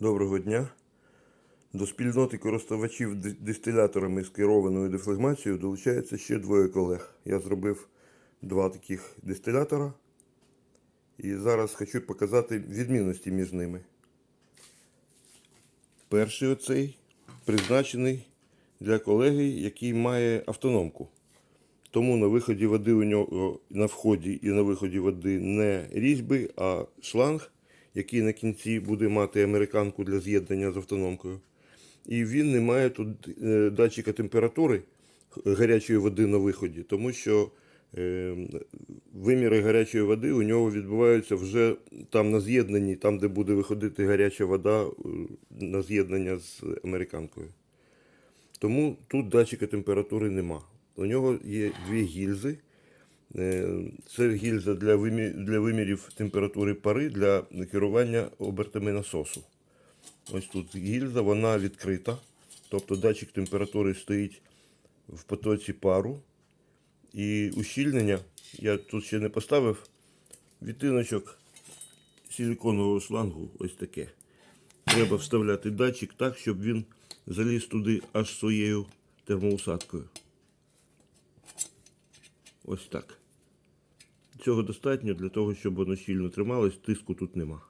Доброго дня. До спільноти користувачів ди- дистиляторами з керованою дефлегмацією долучається ще двоє колег. Я зробив два таких дистилятора. І зараз хочу показати відмінності між ними. Перший оцей призначений для колеги, який має автономку. Тому на виході води у нього на вході і на виході води не різьби, а шланг, який на кінці буде мати американку для з'єднання з автономкою. І він не має тут е, датчика температури гарячої води на виході, тому що е, виміри гарячої води у нього відбуваються вже там на з'єднанні, там, де буде виходити гаряча вода е, на з'єднання з американкою. Тому тут датчика температури нема. У нього є дві гільзи. Е, Це гільза для, для вимірів температури пари для керування обертами насосу. Ось тут гільза, вона відкрита. Тобто датчик температури стоїть в потоці пару. І ущільнення я тут ще не поставив. Відтиночок силиконового шлангу ось таке. Треба вставляти датчик так, щоб він заліз туди аж своєю термоусадкою. Ось так. Цього достатньо для того, щоб воно щільно трималось, тиску тут нема.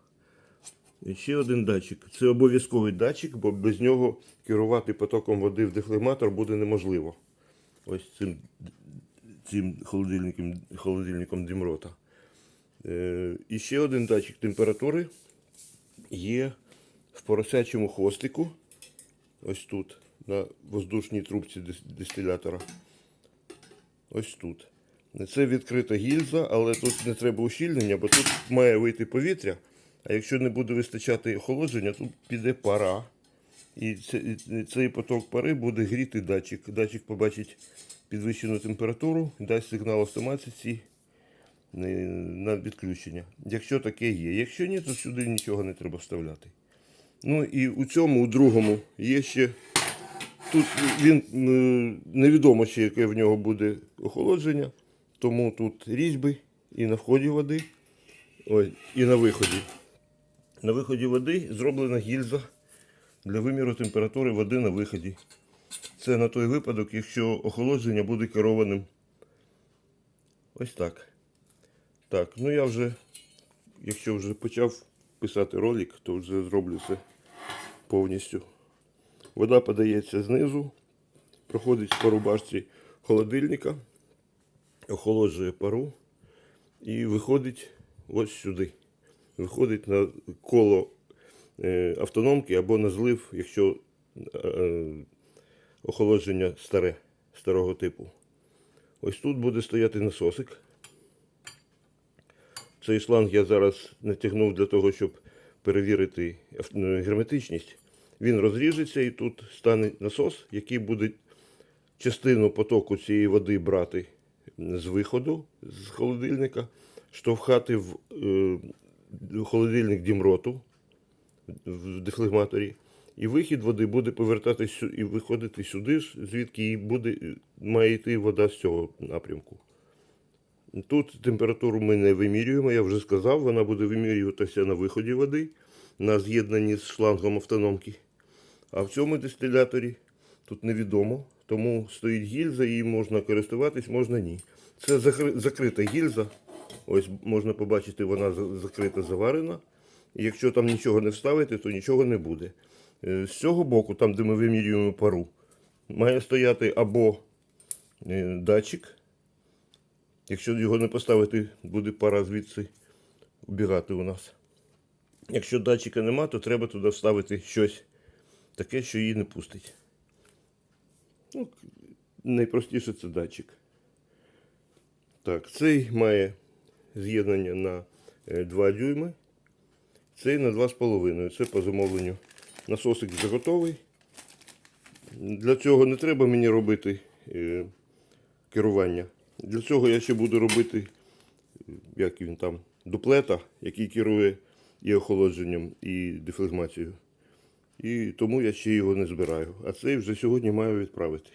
І ще один датчик. Це обов'язковий датчик, бо без нього керувати потоком води в дефлегматор буде неможливо. Ось цим, цим холодильником, холодильником Дімрота. Е, і ще один датчик температури є в поросячому хвостику. Ось тут, на воздушній трубці дистилятора. Ось тут. Це відкрита гільза, але тут не треба ущільнення, бо тут має вийти повітря. А якщо не буде вистачати охолодження, тут піде пара. І цей поток пари буде гріти датчик. Датчик побачить підвищену температуру, дасть сигнал автоматиці е, на відключення. Якщо таке є. Якщо ні, то сюди нічого не треба вставляти. Ну і у цьому, у другому, є ще. Тут він е, невідомо ще, яке в нього буде охолодження, тому тут різьби і на вході води, ой, і на виході. На виході води зроблена гільза для виміру температури води на виході. Це на той випадок, якщо охолодження буде керованим. Ось так. Так, ну я вже, якщо вже почав писати ролик, то вже зроблю це повністю. Вода подається знизу, проходить по рубашці холодильника, охолоджує пару і виходить ось сюди. Виходить на коло е, автономки або на злив, якщо е, охолодження старе, старого типу. Ось тут буде стояти насосик. Цей шланг я зараз натягнув для того, щоб перевірити ну, герметичність. Він розріжеться і тут стане насос, який буде частину потоку цієї води брати з виходу з холодильника, штовхати в е, холодильник дімроту в дефлегматорі. І вихід води буде повертатись і виходити сюди, звідки і буде, має йти вода з цього напрямку. Тут температуру ми не вимірюємо, я вже сказав, вона буде вимірюватися на виході води, на з'єднанні з шлангом автономки. А в цьому дистиляторі тут невідомо, тому стоїть гільза, її можна користуватись, можна ні. Це закрита гільза. Ось можна побачити, вона закрита, заварена. Якщо там нічого не вставити, то нічого не буде. Е, З цього боку, там, де ми вимірюємо пару, має стояти або е, датчик. Якщо його не поставити, буде пара звідси убігати у нас. Якщо датчика нема, то треба туди вставити щось таке, що її не пустить. Ну, найпростіше це датчик. Так, цей має з'єднання на е, 2 дюйми, цей на 2,5. Це по замовленню. Насосик вже готовий. Для цього не треба мені робити е, керування. Для цього я ще буду робити, е, як він там, дуплета, який керує і охолодженням, і дефлегмацією. І тому я ще його не збираю. А цей вже сьогодні маю відправити.